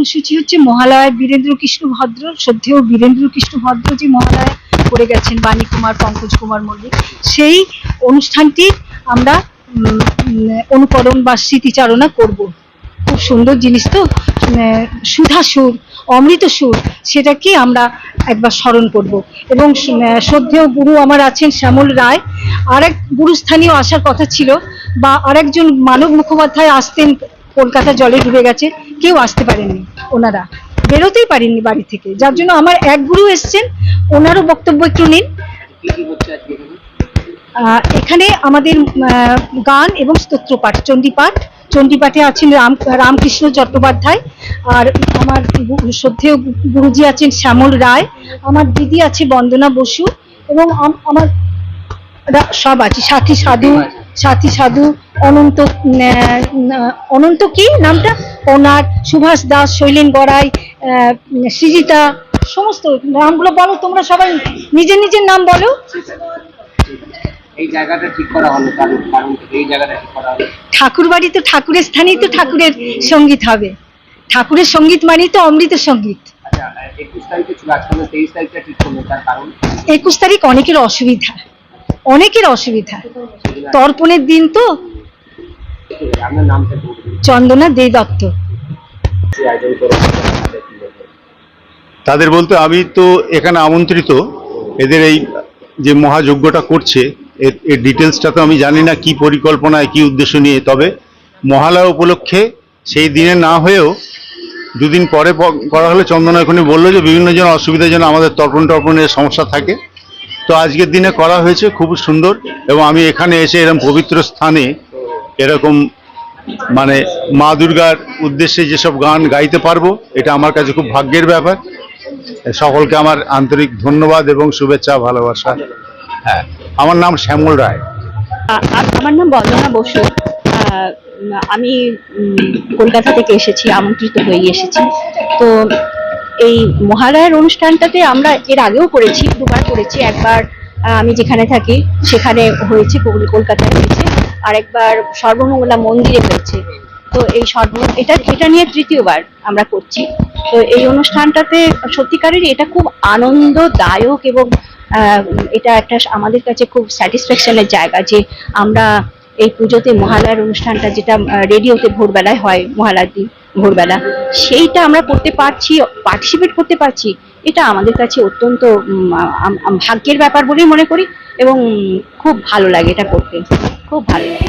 কর্মসূচি হচ্ছে মহালয়া বীরেন্দ্র কৃষ্ণ ভদ্র, শ্রদ্ধেয় বীরেন্দ্র কৃষ্ণ ভদ্র যে মহালয়া করে গেছেন বাণী কুমার, পঙ্কজ কুমার মল্লিক সেই অনুষ্ঠানটি আমরা অনুকরণ বা স্মৃতিচারণা করব। খুব সুন্দর জিনিস তো সুধা সুর, অমৃত সুর, সেটাকে আমরা একবার স্মরণ করব। এবং শ্রদ্ধেয় গুরু আমার আছেন শ্যামল রায়। আরেক গুরুস্থানীয় আসার কথা ছিল, বা আরেকজন মানব মুখোপাধ্যায় আসতেন কলকাতা জলে ডুবে গেছে, কেউ আসতে পারেননি ওনারা। বেরোতেই পারেননি বাড়ি থেকে। যার জন্য আমার এক গুরু এসছেন, ওনারও বক্তব্য একটু নিন। এখানে আমাদের গান এবং স্তোত্র পাঠ, চণ্ডীপাঠ। চণ্ডীপাঠে আছেন রাম, রামকৃষ্ণ চট্টোপাধ্যায়। আর আমার শ্রদ্ধেয় গুরুজি আছেন শ্যামল রায়। আমার দিদি আছে বন্দনা বসু। এবং আমার সব আছে, সাথী সাধু। সাথী সাধু অনন্ত অনন্ত কি নামটা? ওনার সুভাষ দাস শৈলেন গড়াই সৃজিতা সমস্ত নামগুলো বলো তোমরা সবাই নিজের নিজের নাম বলো। এই জায়গাটা ঠিক করা হলো কারণ কারণ এই জায়গাটা ঠিক করা হলো। ঠাকুর বাড়ি তো ঠাকুরের স্থানেই তো ঠাকুরের সংগীত হবে। ঠাকুরের সংগীত মানেই তো অমৃত সংগীত। আচ্ছা একুশ তারিখ অনেকের অসুবিধা। অনেকের অসুবিধা। তর্পণের দিন তো চন্দনা দে দত্ত। তাদের বলতে আমি তো এখানে আমন্ত্রিত। এদের এই যে মহাযজ্ঞটা করছে, এর ডিটেলসটা তো আমি জানি না কি পরিকল্পনায়, কি উদ্দেশ্য নিয়ে। তবে মহালয়া উপলক্ষে সেই দিনে না হয়েও দুদিন পরে করা হলে চন্দনা এখনই বলল যে বিভিন্ন জন অসুবিধার জন্য আমাদের তর্পণ টর্পণের সমস্যা থাকে। তো আজকের দিনে করা হয়েছে, খুব সুন্দর, এবং আমি এখানে এসে এরকম পবিত্র স্থানে এরকম মানে মা দুর্গার উদ্দেশ্যে যেসব গান গাইতে পারব, এটা আমার কাছে খুব ভাগ্যের ব্যাপার। সকলকে আমার আন্তরিক ধন্যবাদ এবং শুভেচ্ছা, ভালোবাসা। হ্যাঁ আমার নাম শ্যামল রায়। আমার নাম বন্দনা বসু। আমি কলকাতা থেকে এসেছি, আমন্ত্রিত হয়ে এসেছি। তো এই মহালয়ার অনুষ্ঠানটাতে আমরা এর আগেও করেছি, দুবার করেছি। একবার আমি যেখানে থাকি, সেখানে হয়েছে কলকাতায় হয়েছে। আর একবার সর্বমঙ্গলা মন্দিরে হয়েছে। তো এই সর্ব, এটা এটা নিয়ে তৃতীয়বার আমরা করছি। তো এই অনুষ্ঠানটাতে সত্যিকারেরই এটা খুব আনন্দদায়ক এবং এটা একটা আমাদের কাছে খুব স্যাটিসফ্যাকশনের জায়গা যে আমরা এই পুজোতে মহালয়ার অনুষ্ঠানটা যেটা রেডিওতে ভোরবেলায় হয়, মহালয়ার দিন ভোরবেলা, সেইটা আমরা করতে পারছি পার্টিসিপেট করতে পারছি। এটা আমাদের কাছে অত্যন্ত ভাগ্যের ব্যাপার বলেই মনে করি এবং খুব ভালো লাগে এটা করতে। খুব ভালো লাগে।